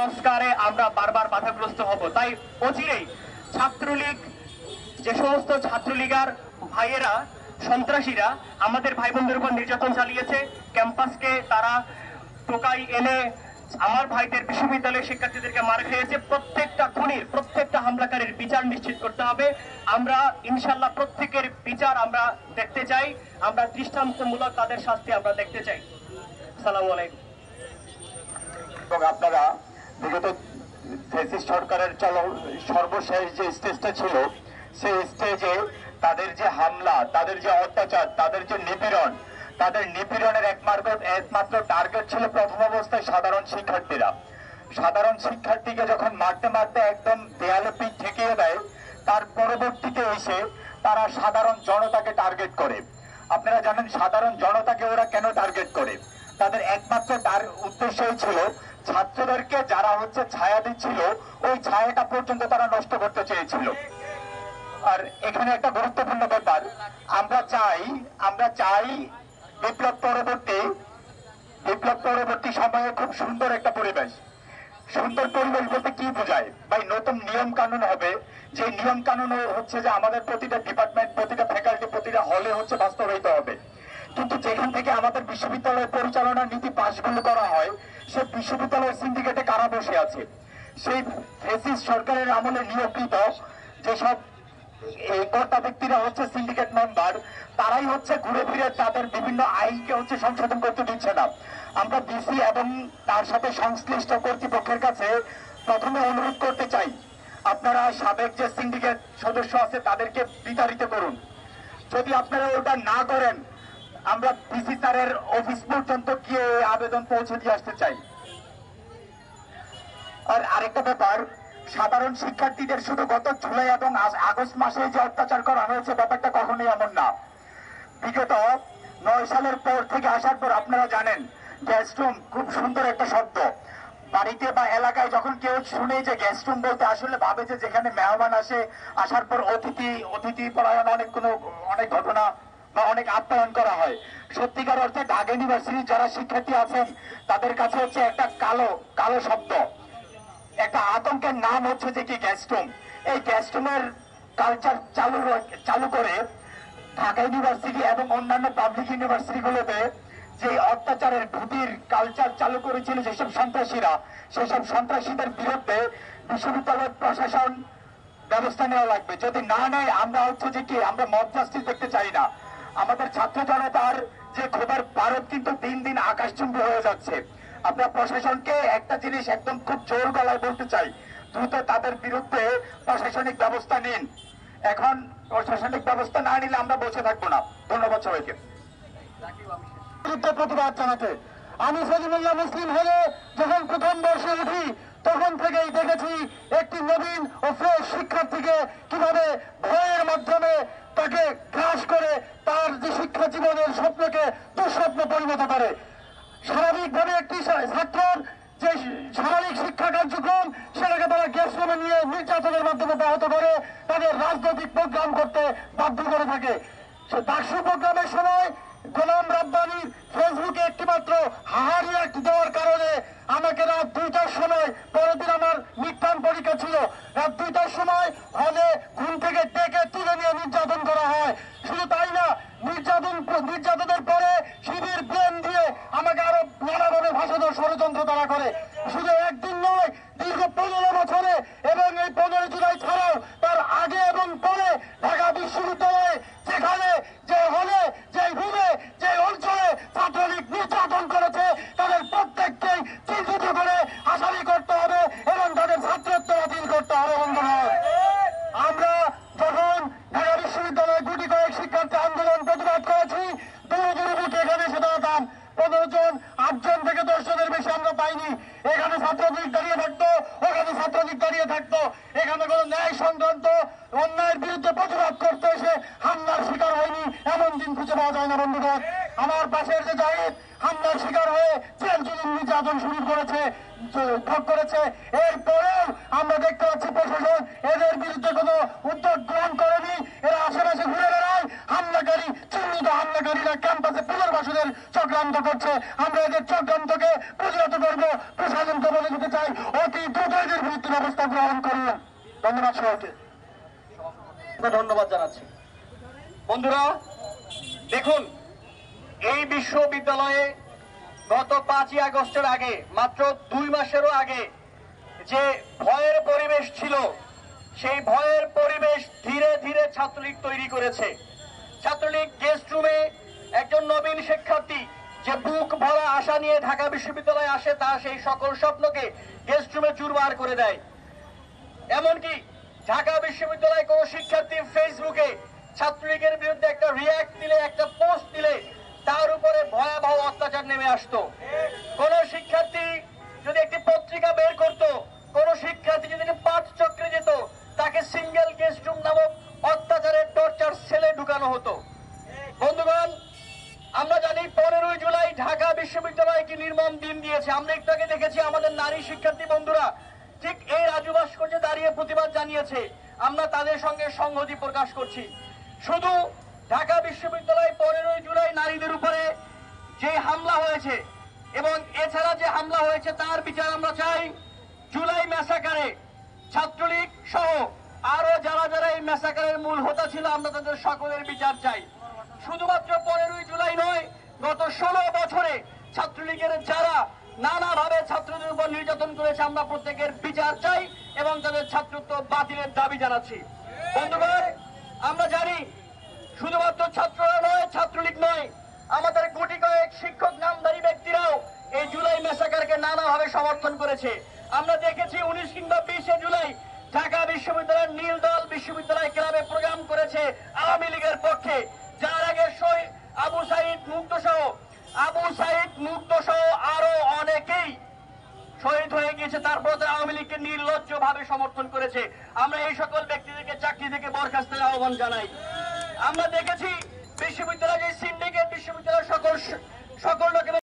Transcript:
সংস্কারে আমরা বারবার বাধাগ্রস্ত হব। তাই অচিরেই ছাত্রলীগ, যে সমস্ত ছাত্রলীগার ভাইয়েরা, সন্ত্রাসীরা আমাদের ভাই বোনদের উপর নির্যাতন চালিয়েছে। ক্যাম্পাসকে তারা টোকাই এনে আমার ভাইদের বিশ্ববিদ্যালয়ের শিক্ষার্থীদেরকে মার খেয়েছে। প্রত্যেকটা খুনির, প্রত্যেকটা হামলাকারীর বিচার নিশ্চিত করতে হবে। আমরা ইনশাল্লাহ প্রত্যেকের বিচার আমরা দেখতে চাই। আমরা দৃষ্টান্তমূলক তাদের শাস্তি আমরা দেখতে চাই। সালামু আলাইকুম। আপনারা বিগত ফেসিস সরকারের চল সর্বশেষ যে স্টেজটা ছিল, সেই স্টেজে তাদের যে হামলা, তাদের যে অত্যাচার, তাদের যে নিপীড়ন, তাদের নিপীড়নের একমাত্র একমাত্র টার্গেট ছিল প্রথম অবস্থায় সাধারণ শিক্ষার্থীরা। সাধারণ শিক্ষার্থীকে যখন মারতে মারতে একদম দেয়ালে পিঠ ঠেকিয়ে দেয়, তার পরবর্তীতে এসে তারা সাধারণ জনতাকে টার্গেট করে। আপনারা জানেন, সাধারণ জনতাকে ওরা কেন টার্গেট করে? তাদের একমাত্র তার উদ্দেশ্যই ছিল ছাত্রদেরকে যারা হচ্ছে ছায়া দিচ্ছিল, ওই ছায়াটা পর্যন্ত তারা নষ্ট করতে চেয়েছিল। আর এখানে একটা গুরুত্বপূর্ণ ব্যাপার, আমরা চাই আমরা চাই বিপ্লব পরবর্তী বিপ্লব পরবর্তী সময়ে খুব সুন্দর একটা পরিবেশ। সুন্দর পরিবেশ বলতে কি বোঝায়? ভাই, নতুন নিয়ম কানুন হবে। যে নিয়ম কানুন হচ্ছে যে আমাদের প্রতিটা ডিপার্টমেন্ট প্রতিটা ফ্যাকাল্টি প্রতিটা হলে হচ্ছে বাস্তবায়িত হবে। কিন্তু যেখান থেকে আমাদের বিশ্ববিদ্যালয়ের পরিচালনার নীতি পাশগুলো করা হয়, সে বিশ্ববিদ্যালয়ের সিন্ডিকেটে কারা বসে আছে? সেই ফেসিস সরকারের আমলে নিয়োগকৃত যেসব কর্তা ব্যক্তিরা হচ্ছে সিন্ডিকেট মেম্বার তারাই হচ্ছে ঘুরে ফিরে তাদের বিভিন্ন আইনকে হচ্ছে সংশোধন করতে দিচ্ছে না। আমরা ডিসি এবং তার সাথে সংশ্লিষ্ট কর্তৃপক্ষের কাছে প্রথমে অনুরোধ করতে চাই, আপনারা সাবেক যে সিন্ডিকেট সদস্য আছে তাদেরকে বিতাড়িত করুন। যদি আপনারা ওটা না করেন আমরা ডিসি স্যারের অফিস পর্যন্ত গিয়ে আবেদন পৌঁছে দিয়ে আসতে চাই। আর আরেকটা ব্যাপার, সাধারণ শিক্ষার্থীদের শুধু গত জুলাই এবং আগস্ট মাসে যে অত্যাচার করা হয়েছে, ব্যাপারটা কখনোই এমন না। বিগত নয় সালের পর থেকে আসার পর আপনারা জানেন গ্যাস্ট্রুম খুব সুন্দর একটা শব্দ। বাড়িতে বা এলাকায় যখন কেউ শুনে যে গ্যাস্ট্রুম বলতে আসলে ভাবে যে যেখানে মেহমান আসে, আসার পর অতিথি অতিথি পরায়ণ অনেক কোনো, অনেক ঘটনা অনেক আপ্যায়ন করা হয়। সত্যিকার অর্থে ঢাকা ইউনিভার্সিটির যারা শিক্ষার্থী আছেন, তাদের কাছে হচ্ছে একটা কালো কালো শব্দ। একটা আতঙ্কের নাম হচ্ছে যে কি গ্যাস্ট্রুম। এই গ্যাস্ট্রুমের কালচার চালু চালু করে ঢাকা ইউনিভার্সিটি এবং অন্যান্য পাবলিক ইউনিভার্সিটিগুলোতে যে অত্যাচারের ভূতির কালচার চালু করেছিল যেসব সন্ত্রাসীরা, সেসব সন্ত্রাসীদের বিরুদ্ধে বিশ্ববিদ্যালয় প্রশাসন ব্যবস্থা নেওয়া লাগবে। যদি না নেয়, আমরা হচ্ছে যে কি, আমরা মব জাস্টিস দেখতে চাই না। আমাদের ছাত্র জনতার যে ক্ষোভের পারদ কিন্তু দিন দিন আকাশচুম্বী হয়ে যাচ্ছে। আমরা প্রশাসনকে একটা জিনিস একদম খুব জোর গলায় বলতে চাই, দ্রুত তাদের বিরুদ্ধে প্রশাসনিক ব্যবস্থা নিন। এখন প্রশাসনিক ব্যবস্থা না নিলে আমরা বসে থাকব না। ধন্যবাদ সবাইকে। প্রতিবাদ জানাতে। আমি সজিবুল্লাহ মুসলিম হলে যখন প্রথম বর্ষে উঠি, তখন থেকেই দেখেছি একটি নবীন ও ফ্রেশ শিক্ষার্থীকে কীভাবে ভয়ের মাধ্যমে তাকে গ্রাস করে যে শিক্ষা জীবনের স্বপ্নকে দুঃস্বপ্ন পরিণত করে। স্বাভাবিকভাবে একটি ছা- ছাত্রর যে স্বাভাবিক শিক্ষা কার্যক্রম, সেটাকে তারা গ্যাস রুমে নিয়ে নির্যাতনের মাধ্যমে ব্যাহত করে, তাদের রাজনৈতিক প্রোগ্রাম করতে বাধ্য করে থাকে। সে ডাকসু প্রোগ্রামের সময় গোলাম রাব্বানির ফেসবুকে একটি মাত্র হাহারি দেওয়ার কারণে আমাকে রাত দুইটার সময়, পরের দিন আমার মিথ্যান পরীক্ষা ছিল। রাত দুইটার সময় হলে ঘুম থেকে ডেকে তুলে নিয়ে নির্যাতন করা হয় শুধু তাই না নির্যাতন নির্যাতনের পরে শিবির ব্লেম দিয়ে আমাকে আরও নানাভাবে ভাষাধর ষড়যন্ত্র তারা করে শুধু একদিন নয় দীর্ঘ পনেরো বছরে এবং এই পনেরো জুলাই ছাড়াও তার আগে এবং পরে ঢাকা বিশ্ববিদ্যালয়ে যেখানে যে হলে যে রুমে যে অঞ্চলে ছাত্রলীগ নির্যাতন করেছে তাদের প্রত্যেককেই চিহ্নিত করে আসামি করতে হবে এবং তাদের ছাত্রত্ব বাতিল করতে হবে বন্ধুরা আমরা যখন ঢাকা বিশ্ববিদ্যালয়ে গুটি কয়েক শিক্ষার্থী আন্দোলন প্রতিবাদ করেছি দূরে দূরে বুকে এখানে এসে দাঁড়াতাম পনেরো জন আটজন থেকে দশ জনের বেশি আমরা পাইনি এখানে ছাত্রলীগ দাঁড়িয়ে থাকতো, ওখানে ছাত্রলীগ দাঁড়িয়ে থাকতো। এখানে কোনো ন্যায় সংক্রান্ত অন্যায়ের বিরুদ্ধে প্রতিবাদ করতে এসে হামলার শিকার হয়নি, এমন দিন খুঁজে পাওয়া যায় না বন্ধুগণ আমার পাশের যে জাহিদ, হামলার শিকার হয়ে জেল নির্যাতন শুরু করেছে ভোগ করেছে। এরপরেও আমরা দেখতে পাচ্ছি প্রশাসন এদের বিরুদ্ধে কোনো উদ্যোগ গ্রহণ করেনি। এরা আশেপাশে ঘুরে বেড়ায়, হামলাকারী, চিহ্নিত হামলাকারীরা ক্যাম্পাসে পুনর্বাসনের চক্রান্ত করছে। আমরা এদের চক্রান্তকে প্রতিহত করব প্রশাসনকে বলে দিতে চাই অতি জামাত সভাপতি ধন্যবাদ জানাচ্ছি। বন্ধুরা, দেখুন, এই বিশ্ববিদ্যালয়ে গত পাঁচই আগস্টের আগে, মাত্র দুই মাসেরও আগে যে ভয়ের পরিবেশ ছিল, সেই ভয়ের পরিবেশ ধীরে ধীরে ছাত্রলীগ তৈরি করেছে। ছাত্রলীগ গেস্ট রুমে একজন নবীন শিক্ষার্থী যে বুক ভরা আশা নিয়ে ঢাকা বিশ্ববিদ্যালয়ে আসে, তা সেই সকল স্বপ্নকে গেস্ট রুমে চুরমার করে দেয়। এমনকি ঢাকা বিশ্ববিদ্যালয়ে কোন শিক্ষার্থী ফেসবুকে ছাত্রলীগের বিরুদ্ধে একটা রিয়াক্ট দিলে একটা পোস্ট দিলে তার উপরে ভয়াবহ অত্যাচার নেমে আসতো। কোন শিক্ষার্থী যদি একটি পত্রিকা বের করত, কোন শিক্ষার্থী যদি পাঠ চক্রে যেত, তাকে সিঙ্গেল গেস্ট রুম নামক অত্যাচারের টর্চার সেলে ঢুকানো হতো। বন্ধুগণ, আমরা জানি পনেরোই জুলাই ঢাকা বিশ্ববিদ্যালয় কি নির্মম দিন দিয়েছে। আমরা একটু আগে দেখেছি আমাদের নারী শিক্ষার্থী বন্ধুরা ঠিক এই রাজু ভাস্কর্যে দাঁড়িয়ে প্রতিবাদ জানিয়েছে। আমরা তাদের সঙ্গে সংহতি প্রকাশ করছি। শুধু ঢাকা বিশ্ববিদ্যালয় পনেরোই জুলাই নারীদের উপরে যে হামলা হয়েছে এবং এছাড়া যে হামলা হয়েছে তার বিচার আমরা চাই জুলাই ম্যাসাকারে। ছাত্রলীগ সহ আরও যারা যারা এই ম্যাসাকারের মূল হোতা ছিল, আমরা তাদের সকলের বিচার চাই। শুধুমাত্র পনেরোই জুলাই নয়, গত ষোলো বছরে ছাত্রলীগের যারা নানাভাবে ছাত্রদের উপর নির্যাতন করেছে আমরা প্রত্যেকের বিচার চাই এবং তাদের ছাত্রত্ব বাতিলের দাবি জানাচ্ছি। বন্ধুগণ, আমরা জানি শুধুমাত্র ছাত্ররা নয়, ছাত্রলীগ নয়, আমাদের গুটি কয়েক শিক্ষক, নামধারী ব্যক্তিরাও এই জুলাই মেসাকারকে নানাভাবে সমর্থন করেছে। আমরা দেখেছি উনিশ কিংবা বিশে জুলাই ঢাকা বিশ্ববিদ্যালয়ের নীল দল বিশ্ববিদ্যালয় ক্লাবে প্রোগ্রাম করেছে আওয়ামী লীগের পক্ষে। যার আগে শহীদ আবু সাইদ মুক্ত সহ আবু সাইদ মুক্ত সহ আরও অনেকেই শহীদ হয়ে গিয়েছে। তারপর তারা আওয়ামী লীগকে নির্লজ্জ ভাবে সমর্থন করেছে। আমরা এই সকল ব্যক্তিদেরকে চাকরি থেকে বরখাস্তের আহ্বান জানাই। আমরা দেখেছি বিশ্ববিদ্যালয় যে সিন্ডিকেট বিশ্ববিদ্যালয় সকল সকল লোকের